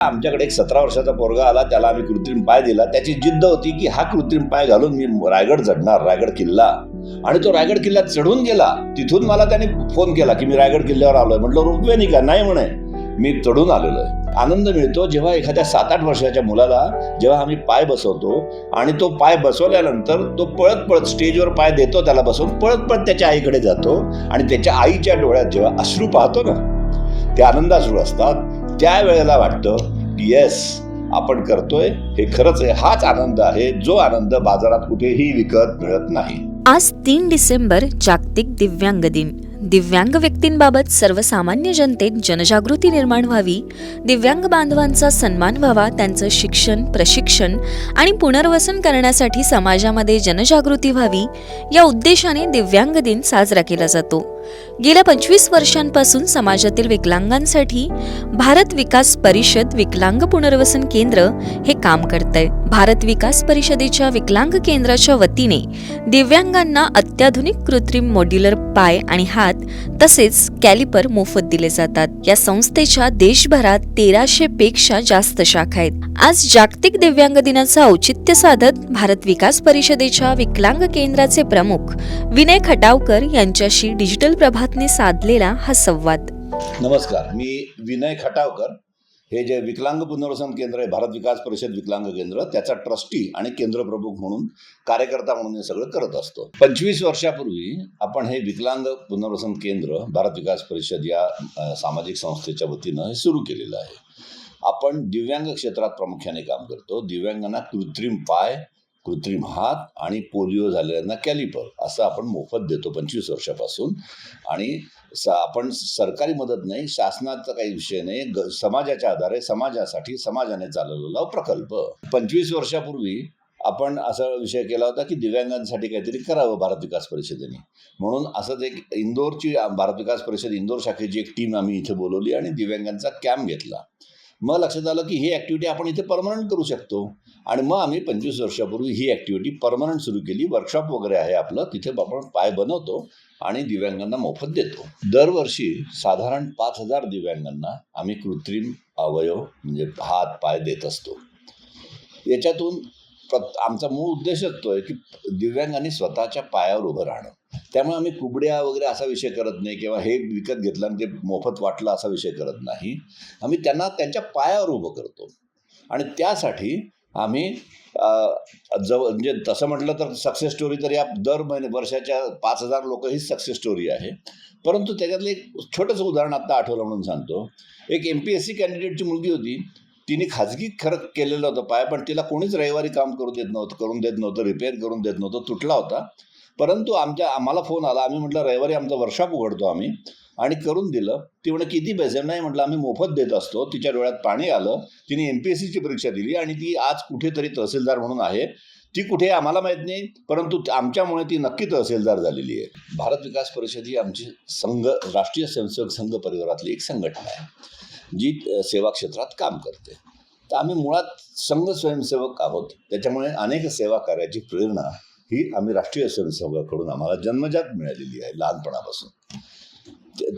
आमच्याकडे एक सतरा वर्षाचा पोरगा आला त्याला आम्ही कृत्रिम पाय दिला. त्याची जिद्द होती की हा कृत्रिम पाय घालून मी रायगड चढणार रायगड किल्ला. आणि तो रायगड किल्ल्यात चढून गेला. तिथून मला त्याने फोन केला की मी रायगड किल्ल्यावर आलोय. म्हटलं रोपवे नाही का नाही म्हणे. मी चढून आलेलो आहे आनंद मिळतो जेव्हा एखाद्या सात आठ वर्षाच्या मुलाला जेव्हा आम्ही पाय बसवतो आणि तो पाय बसवल्यानंतर तो पळत पळत स्टेजवर पाय देतो त्याला बसवून पळत पळत त्याच्या आईकडे जातो आणि त्याच्या आईच्या डोळ्यात जेव्हा अश्रू पाहतो ना ते आनंदाश्रू असतात. त्यावेळेला वाटतं की येस आपण करतोय हे खरंच आहे हाच आनंद आहे जो आनंद बाजारात कुठेही विकत मिळत नाही. आज तीन डिसेंबर जागतिक दिव्यांग दिन. दिव्यांग व्यक्तींबाबत सर्वसामान्य जनतेत जनजागृती निर्माण व्हावी दिव्यांग बांधवांचा सन्मान व्हावा त्यांचं शिक्षण प्रशिक्षण आणि पुनर्वसन करण्यासाठी समाजामध्ये जनजागृती व्हावी या उद्देशाने दिव्यांग दिन साजरा केला जातो. गेल्या पंचवीस वर्षांपासून समाजातील विकलांगांसाठी भारत विकास परिषद विकलांग पुनर्वसन केंद्र हे काम करतंय. भारत विकास परिषदेच्या विकलांग केंद्राच्या वतीने दिव्यांग दिव्यांगांना अत्याधुनिक कृत्रिम मॉड्युलर पाय आणि हात तसेच कॅलिपर मोफत दिले जातात. या संस्थेच्या देशभरात तेराशे पेक्षा जास्त शाखा आहेत. आज जागतिक दिव्यांग दिनाचं औचित्य साधत भारत विकास परिषदेच्या विकलांग केंद्राचे प्रमुख विनय खटावकर यांच्याशी डिजिटल प्रभातने साधलेला हा संवाद. नमस्कार मी विनय खटावकर. हे जे विकलांग पुनर्वसन केंद्र आहे भारत विकास परिषद विकलांग केंद्र त्याचा ट्रस्टी आणि केंद्र प्रमुख म्हणून कार्यकर्ता म्हणून हे सगळं करत असतो. पंचवीस वर्षापूर्वी आपण हे विकलांग पुनर्वसन केंद्र भारत विकास परिषद या सामाजिक संस्थेच्या वतीनं हे सुरू केलेलं आहे. आपण दिव्यांग क्षेत्रात प्रामुख्याने काम करतो. दिव्यांगांना कृत्रिम पाय कृत्रिम हात आणि पोलिओ झालेल्यांना कॅलिपर असं आपण मोफत देतो पंचवीस वर्षापासून. आणि आपण सरकारी मदत नाही शासनाचा काही विषय नाही ग समाजाच्या आधारे समाजासाठी समाजाने चालवलेला प्रकल्प. पंचवीस वर्षापूर्वी आपण असा विषय केला होता की दिव्यांगांसाठी काहीतरी करावं भारत विकास परिषदेने. म्हणून असंच एक इंदोरची भारत विकास परिषद इंदोर शाखेची एक टीम आम्ही इथे बोलवली आणि दिव्यांगांचा कॅम्प घेतला. मग लक्षात आलं की ही ॲक्टिव्हिटी आपण इथे परमनंट करू शकतो. आणि मग आम्ही पंचवीस वर्षापूर्वी ही ॲक्टिव्हिटी परमनंट सुरू केली. वर्कशॉप वगैरे आहे आपलं. तिथे आपण पाय बनवतो आणि दिव्यांगांना मोफत देतो. दरवर्षी साधारण पाच हजार दिव्यांगांना आम्ही कृत्रिम अवयव म्हणजे हात पाय देत असतो. याच्यातून आमचा मूळ उद्देशच तो आहे की दिव्यांगांनी स्वतःच्या पायावर उभं राहणं. त्यामुळे आम्ही कुबड्या वगैरे असा विषय करत नाही किंवा हे विकत घेतलं आणि ते मोफत वाटलं असा विषय करत नाही. आम्ही त्यांना त्यांच्या पायावर उभं करतो. आणि त्यासाठी आम्ही जवळ जव म्हणजे तसं म्हटलं तर सक्सेस स्टोरी तर या दर महिने वर्षाच्या पाच हजार लोक ही सक्सेस स्टोरी आहे. परंतु त्याच्यातलं एक छोटंसं उदाहरण आत्ता आठवलं म्हणून सांगतो. एक एम पी एस सी कॅन्डिडेटची मुलगी होती. तिने खाजगी खरं केलेलं होतं पाय पण तिला कोणीच रविवारी काम करू देत नव्हतं करून देत नव्हतं रिपेअर करून देत नव्हतं तुटला होता. परंतु आमच्या आम्हाला फोन आला आम्ही म्हटलं रविवारी आमचा वर्षाप उघडतो आम्ही. आणि करून दिलं. ती म्हणे किती पैसे? नाही म्हटलं आम्ही मोफत देत असतो. तिच्या डोळ्यात पाणी आलं. तिने एम पी एस सीची परीक्षा दिली आणि ती आज कुठेतरी तहसीलदार म्हणून आहे. ती कुठे आम्हाला माहीत नाही परंतु आमच्यामुळे ती नक्की तहसीलदार झालेली आहे. भारत विकास परिषद ही आमची संघ राष्ट्रीय स्वयंसेवक संघ परिवारातली एक संघटना आहे. जी सेवा क्षेत्रात काम करते. तर आम्ही मुळात संघ स्वयंसेवक आहोत. त्याच्यामुळे अनेक सेवा कार्याची प्रेरणा ही आम्ही राष्ट्रीय स्वयंसेवकाकडून आम्हाला जन्मजात मिळालेली आहे लहानपणापासून.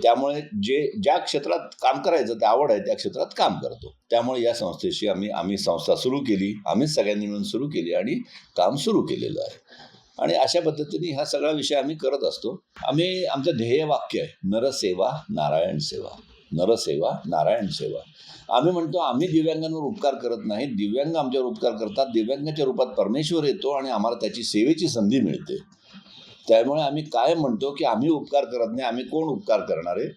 त्यामुळे जे ज्या क्षेत्रात काम करायचं ते आवड आहे त्या क्षेत्रात काम करतो. त्यामुळे या संस्थेशी आम्ही आम्ही संस्था सुरू केली आम्ही सगळ्यांनी मिळून सुरू केली आणि काम सुरू केलेलं आहे. आणि अशा पद्धतीने हा सगळा विषय आम्ही करत असतो. आम्ही आमचं ध्येय वाक्य आहे नरसेवा नारायण सेवा. नरसेवा नारायण सेवा. आम्ही म्हणतो आम्ही दिव्यांगांवर उपकार करत नाही. दिव्यांग आमच्यावर उपकार करतात. दिव्यांगाच्या रूपात परमेश्वर येतो आणि आम्हाला त्याची सेवेची संधी मिळते. त्यामुळे आम्ही काय म्हणतो की आम्ही उपकार करत नाही. आम्ही कोण उपकार करणारे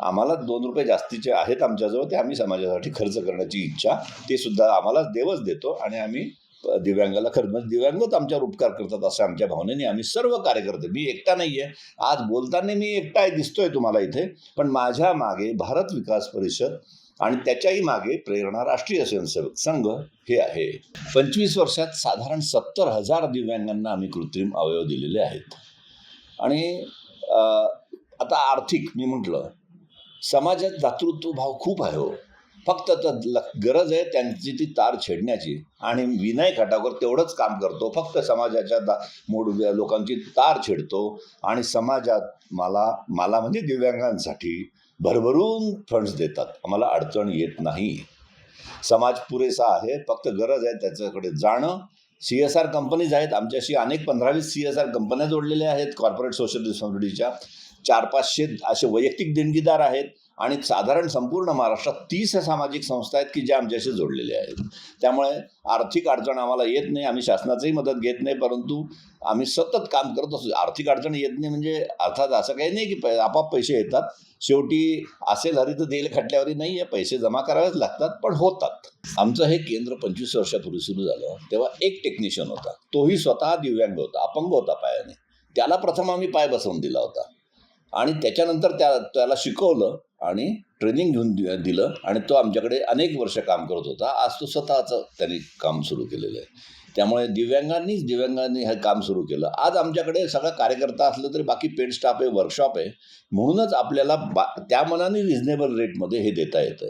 आम्हाला दोन रुपये जास्तीचे आहेत आमच्याजवळ. ते आम्ही समाजासाठी खर्च करण्याची इच्छा. ते सुद्धा आम्हाला देवच देतो आणि आम्ही दिव्यांगाला खरं म्हणजे दिव्यांगच आमच्यावर उपकार करतात असं आमच्या भावनेने आम्ही सर्व कार्यकर्ते मी एकटा नाही आहे आज बोलताना मी एकटा आहे दिसतोय तुम्हाला इथे पण माझ्या मागे भारत विकास परिषद आणि त्याच्याही मागे प्रेरणा राष्ट्रीय स्वयंसेवक संघ हे आहे. पंचवीस वर्षात साधारण सत्तर हजार दिव्यांगांना आम्ही कृत्रिम अवयव दिलेले आहेत. आणि आता आर्थिक मी म्हटलं समाजात दातृत्व भाव खूप आहे हो. फक्त ल- गरज आहे त्यांची ती तार छेडण्याची. आणि विनय खटाकर तेवढंच काम करतो. फक्त समाजाच्या दा मोड लोकांची तार छेडतो. आणि समाजात मला मला म्हणजे दिव्यांगांसाठी भरभरून फंड्स देतात. आम्हाला अडचण येत नाही. समाज पुरेसा आहे. फक्त गरज आहे त्याच्याकडे जाणं. सी एस आर कंपनीज आहेत. आमच्याशी अनेक पंधरावीस सी एस आर कंपन्या जोडलेल्या आहेत. कॉर्पोरेट सोशल रिस्पॉन्सिबिलिटीच्या चार पाचशे असे वैयक्तिक देणगीदार आहेत. आणि साधारण संपूर्ण महाराष्ट्रात तीस सामाजिक संस्था आहेत की ज्या आमच्याशी जोडलेल्या आहेत. त्यामुळे आर्थिक अडचण आम्हाला येत नाही आम्ही शासनाचंही मदत घेत नाही परंतु आम्ही सतत काम करत असतो. आर्थिक अडचण येत नाही म्हणजे अर्थात असं काही नाही की आपाप पैसे येतात. शेवटी असेल हरी तर देईल खटल्यावरही नाही आहे. पैसे जमा करावेच लागतात पण होतात. आमचं हे केंद्र पंचवीस वर्षापूर्वी सुरू झालं. तेव्हा एक टेक्निशियन होता. तोही स्वतः दिव्यांग होता अपंग होता पायाने. त्याला प्रथम आम्ही पाय बसवून दिला होता. आणि त्याच्यानंतर त्या त्याला शिकवलं आणि ट्रेनिंग घेऊन दि- दिलं आणि तो आमच्याकडे अनेक वर्ष काम करत होता. आज तो स्वतःचं त्यांनी काम सुरू केलेलं आहे. त्यामुळे दिव्यांगांनीच दिव्यांगांनी हे काम सुरू केलं. आज आमच्याकडे सगळा कार्यकर्ता असलं तरी बाकी पेड स्टाफ आहे वर्कशॉप आहे. म्हणूनच आपल्याला बा त्या मनाने रिझनेबल रेटमध्ये हे देता येतं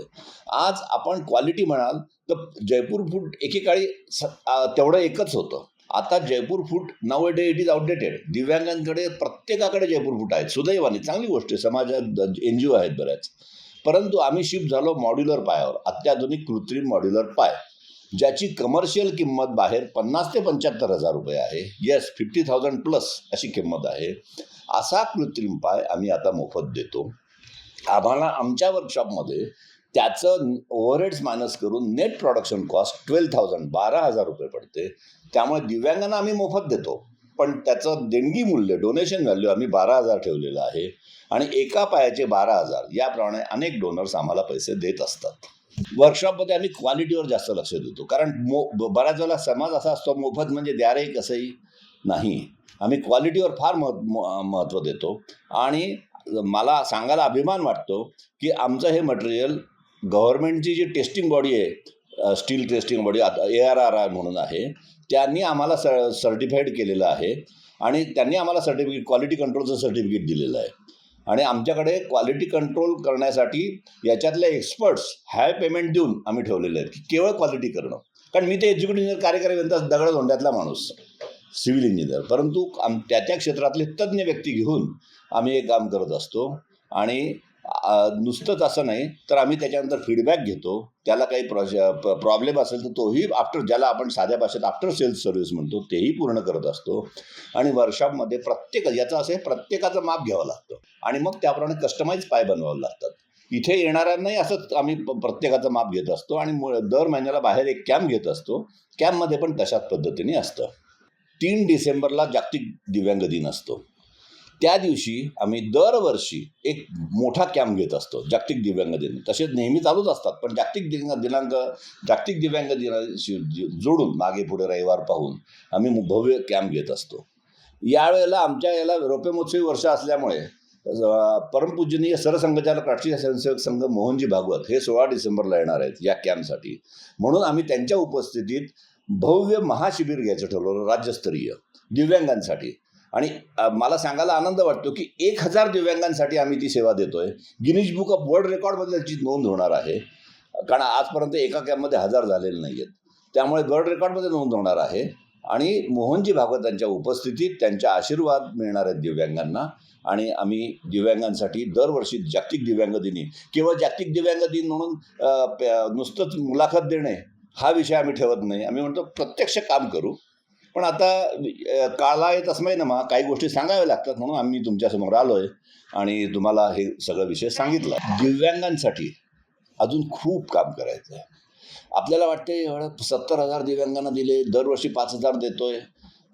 आज आपण क्वालिटी म्हणाल तर जयपूर फूड एकेकाळी स तेवढं एकच होतं. आता Jaipur food nowadays it is outdated दिव्यांगांकडे प्रत्येकाकडे जयपूर फूट आहेत. सुदैवाने चांगली गोष्ट आहे. समाजात एन जी ओ आहेत बऱ्याच. परंतु आम्ही शिफ्ट झालो मॉड्युलर पायावर. अत्याधुनिक कृत्रिम मॉड्युलर पाय. ज्याची कमर्शियल किंमत बाहेर पन्नास ते पंच्याहत्तर हजार रुपये आहे. येस फिफ्टी थाउजंड प्लस अशी किंमत आहे. असा कृत्रिम पाय आम्ही आता मोफत देतो. आम्हाला आमच्या वर्कशॉपमध्ये त्याचं ओव्हरहेड्स मायनस करून net production cost twelve thousand बारा हजार रुपये पडते. त्यामुळे दिव्यांगांना आम्ही मोफत देतो. पण त्याचं देणगी मूल्य डोनेशन व्हॅल्यू आम्ही बारा हजार ठेवलेलं आहे. आणि एका पायाचे बारा हजार याप्रमाणे अनेक डोनर्स आम्हाला पैसे देत असतात. वर्कशॉपमध्ये आम्ही क्वालिटीवर जास्त लक्ष देतो. कारण मो ब- बऱ्याच वेळेला समाज असा असतो मोफत म्हणजे द्या रे कसंही नाही. आम्ही क्वालिटीवर फार मह महत्त्व देतो. आणि मला सांगायला अभिमान वाटतो की आमचं हे मटेरियल गव्हर्नमेंटची जी टेस्टिंग बॉडी आहे स्टील टेस्टिंग बॉडी आता ए आर आर आय म्हणून आहे त्यांनी आम्हाला स सर्टिफाईड केलेलं आहे आणि त्यांनी आम्हाला सर्टिफिकेट क्वालिटी कंट्रोलचं सर्टिफिकेट दिलेलं आहे. आणि आमच्याकडे क्वालिटी कंट्रोल करण्यासाठी याच्यातले एक्सपर्ट्स हाय पेमेंट देऊन आम्ही ठेवलेले आहेत की केवळ क्वालिटी करणं. कारण मी ते एज्युकेटिव्ह इंजिनियर कार्यकारी अभियंता दगड धोंड्यातला माणूस सिव्हिल इंजिनियर परंतु आम त्या त्या क्षेत्रातले तज्ज्ञ व्यक्ती घेऊन आम्ही हे काम करत असतो. आणि नुसतंच असं नाही तर आम्ही त्याच्यानंतर फीडबॅक घेतो. त्याला काही प्र प्रॉब्लेम असेल तर तोही आफ्टर ज्याला आपण साध्या भाषेत आफ्टर सेल्स सर्व्हिस म्हणतो तेही पूर्ण करत असतो. आणि वर्कशॉपमध्ये प्रत्येक याचं असं आहे प्रत्येकाचं माप घ्यावं लागतं. आणि मग त्याप्रमाणे कस्टमाइज पाय बनवावे लागतात. इथे येणाऱ्यांनाही असंच आम्ही प्रत्येकाचं माप घेत असतो आणि मु- दर महिन्याला बाहेर एक कॅम्प घेत असतो. कॅम्पमध्ये पण तशाच पद्धतीने असतं. तीन डिसेंबरला जागतिक दिव्यांग दिन असतो. त्या दिवशी आम्ही दरवर्षी एक मोठा कॅम्प घेत असतो जागतिक दिव्यांग दिन. तसेच नेहमी चालूच असतात पण जागतिक दिव्यांग दिनांक जागतिक दिव्यांग दिनाशी जोडून मागे पुढे रविवार पाहून आम्ही मु- भव्य कॅम्प घेत असतो. यावेळेला आमच्या याला रोपेमोत्सवी वर्ष असल्यामुळे परमपूजनीय सरसंघचालक राष्ट्रीय स्वयंसेवक संघ मोहनजी भागवत हे सोळा डिसेंबरला येणार आहेत या कॅम्पसाठी. म्हणून आम्ही त्यांच्या उपस्थितीत भव्य महाशिबिर घ्यायचं ठरवलं राज्यस्तरीय दिव्यांगांसाठी. आणि मला सांगायला आनंद वाटतो की एक हजार दिव्यांगांसाठी आम्ही ती सेवा देतोय. गिनीज बुक ऑफ वर्ल्ड रेकॉर्डमध्ये त्याची नोंद होणार आहे कारण आजपर्यंत एका कॅम्पमध्ये हजार झालेले नाही आहेत त्यामुळे वर्ल्ड रेकॉर्डमध्ये नोंद होणार आहे आणि मोहनजी भागवतांच्या उपस्थितीत त्यांच्या आशीर्वाद मिळणार आहेत दिव्यांगांना आणि आम्ही दिव्यांगांसाठी दरवर्षी जागतिक दिव्यांग दिनी केवळ जागतिक दिव्यांग दिन म्हणून प- नुसतंच मुलाखत देणे हा विषय आम्ही ठेवत नाही. आम्ही म्हणतो प्रत्यक्ष काम करू. पण आता काळा येत असं ना मग काही गोष्टी सांगाव्या लागतात म्हणून आम्ही तुमच्यासमोर आलो आहे आणि तुम्हाला हे सगळं विषय सांगितला. दिव्यांगांसाठी अजून खूप काम करायचं आहे. आपल्याला वाटते एवढं सत्तर हजार दिव्यांगांना दिले दरवर्षी पाच हजार देतोय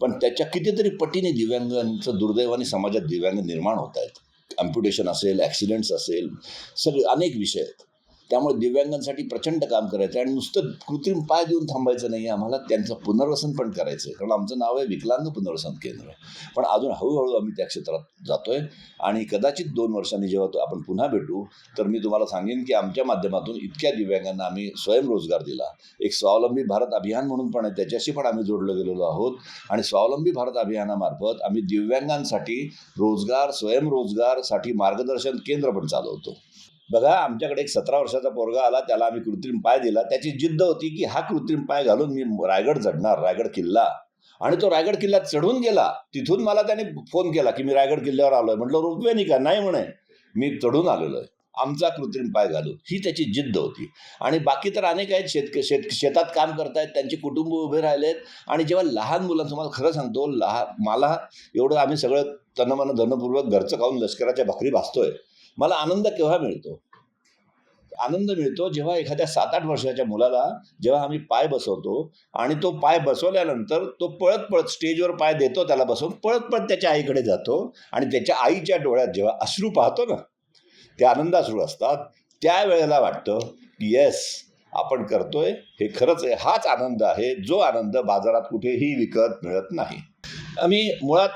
पण त्याच्या कितीतरी पटीने दिव्यांगांचं दुर्दैवाने समाजात दिव्यांग निर्माण होत आहेत. अम्प्युटेशन असेल ॲक्सिडेंट्स असेल सगळे अनेक विषय आहेत. त्यामुळे दिव्यांगांसाठी प्रचंड काम करायचं आहे आणि नुसतं कृत्रिम पाय देऊन थांबायचं नाही आम्हाला त्यांचं पुनर्वसन पण करायचं आहे कारण आमचं नाव आहे विकलांग पुनर्वसन केंद्र. पण अजून हळूहळू आम्ही त्या क्षेत्रात जातोय. आणि कदाचित दोन वर्षांनी जेव्हा तो आपण पुन्हा भेटू तर मी तुम्हाला सांगेन की आमच्या माध्यमातून इतक्या दिव्यांगांना आम्ही स्वयंरोजगार दिला. एक स्वावलंबी भारत अभियान म्हणून पण आहे. त्याच्याशी पण आम्ही जोडलं गेलेलो आहोत. आणि स्वावलंबी भारत अभियानामार्फत आम्ही दिव्यांगांसाठी रोजगार स्वयंरोजगारसाठी मार्गदर्शन केंद्र पण चालवतो. बघा आमच्याकडे एक सतरा वर्षाचा पोरगा आला त्याला आम्ही कृत्रिम पाय दिला. त्याची जिद्द होती की हा कृत्रिम पाय घालून मी रायगड चढणार रायगड किल्ला. आणि तो रायगड किल्ल्यात चढून गेला. तिथून मला त्याने फोन केला की मी रायगड किल्ल्यावर आलोय. म्हटलं रोपवे नाही का नाही म्हणे. मी चढून आलेलो आहे आमचा कृत्रिम पाय घालू ही त्याची जिद्द होती. आणि बाकी तर अनेक आहेत शेत शेत शेतात काम करतायत त्यांची कुटुंब उभे राहिलेत. आणि जेव्हा लहान मुलांचं मला खरं सांगतो लहान मला एवढं आम्ही सगळं तनमन धनपूर्वक घरचं खाऊन लष्कराच्या भाकरी भासतोय. मला आनंद केव्हा मिळतो? आनंद मिळतो जेव्हा एखाद्या सात आठ वर्षाच्या मुलाला जेव्हा आम्ही पाय बसवतो आणि तो पाय बसवल्यानंतर तो पळत पळत स्टेजवर पाय देतो त्याला बसवून पळत पळत त्याच्या आईकडे जातो आणि त्याच्या आईच्या डोळ्यात जेव्हा अश्रू पाहतो ना ते आनंदाश्रू असतात. त्यावेळेला वाटतं की येस आपण करतोय. हे खरंच आहे. हाच आनंद आहे. जो आनंद बाजारात कुठेही विकत मिळत नाही. आम्ही मुळात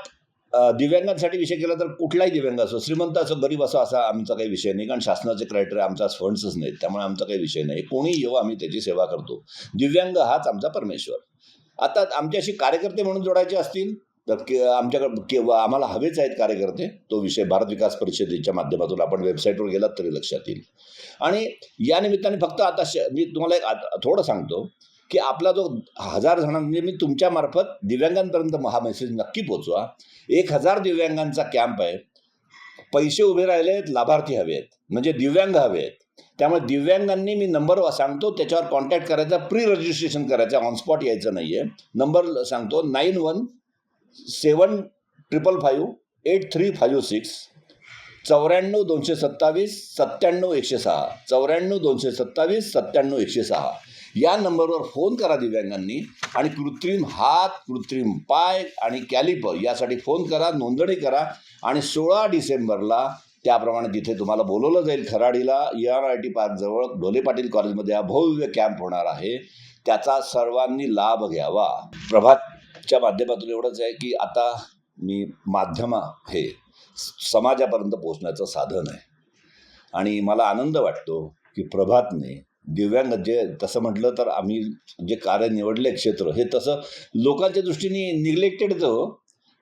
दिव्यांगांसाठी विषय केला तर कुठलाही दिव्यांग असो श्रीमंत असो गरीब असो असा आमचा काही विषय नाही. कारण शासनाचे क्रायटेरिया आमचा फंड्सच नाहीत. त्यामुळे आमचा काही विषय नाही. कोणी येऊ आम्ही त्याची सेवा करतो. दिव्यांग हाच आमचा परमेश्वर. आता आमच्याशी कार्यकर्ते म्हणून जोडायचे असतील तर के आमच्याकडे केव्हा आम्हाला हवेच आहेत कार्यकर्ते. तो विषय भारत विकास परिषदेच्या माध्यमातून आपण वेबसाईटवर गेलात तरी लक्षात येईल. आणि या निमित्ताने फक्त आता श मी तुम्हाला एक आत- थोडं सांगतो. की आपला जो हजार जणां म्हणजे मी तुमच्यामार्फत दिव्यांगांपर्यंत हा मेसेज नक्की पोचवा एक हजार दिव्यांगांचा कॅम्प आहे. पैसे उभे राहिले आहेत लाभार्थी हवे आहेत. म्हणजे दिव्यांग हवे आहेत. त्यामुळे दिव्यांगांनी मी नंबर सांगतो त्याच्यावर कॉन्टॅक्ट करायचा प्री रजिस्ट्रेशन करायचं ऑन स्पॉट यायचं नाही आहे नंबर सांगतो nine one seven triple five eight three five six चौऱ्याण्णव दोनशे सत्तावीस सत्त्याण्णव एकशे सहा. चौऱ्याण्णव दोनशे सत्तावीस सत्त्याण्णव एकशे सहा. या नंबरवर फोन करा दिव्यांगांनी आणि कृत्रिम हात कृत्रिम पाय आणि कॅलिपर यासाठी फोन करा नोंदणी करा आणि सोळा डिसेंबरला त्याप्रमाणे तिथे तुम्हाला बोलवलं जाईल खराडीला. E आर आय टी पार्कजवळ ढोले पाटील कॉलेजमध्ये हा भव्य कॅम्प होणार आहे. त्याचा सर्वांनी लाभ घ्यावा. प्रभातच्या माध्यमातून एवढंच आहे की आता मी माध्यम हे समाजापर्यंत पोहोचण्याचं साधन आहे. आणि मला आनंद वाटतो की प्रभातने दिव्यांग जे तसं म्हटलं तर आम्ही जे कार्य निवडले क्षेत्र हे तसं लोकांच्या दृष्टीने निग्लेक्टेडच हो.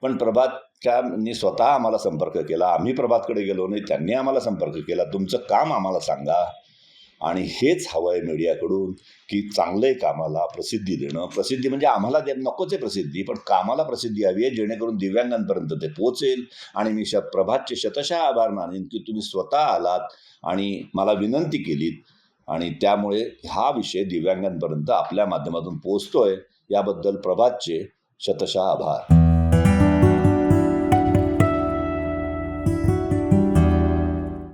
पण प्रभातच्यानी स्वतः आम्हाला संपर्क केला. आम्ही प्रभातकडे गेलो नाही त्यांनी आम्हाला संपर्क केला. तुमचं काम आम्हाला सांगा. आणि हेच हवं आहे मीडियाकडून की चांगले कामाला प्रसिद्धी देणं. प्रसिद्धी म्हणजे आम्हाला दे नकोच आहे प्रसिद्धी पण कामाला प्रसिद्धी हवी आहे जेणेकरून दिव्यांगांपर्यंत ते पोचेल आणि मी श प्रभातचे शतशः आभार मानेन की तुम्ही स्वतः आलात आणि मला विनंती केलीत आणि त्यामुळे हा विषय दिव्यांगांपर्यंत आपल्या माध्यमातून पोचतोय याबद्दल प्रभातचे शतशः आभार.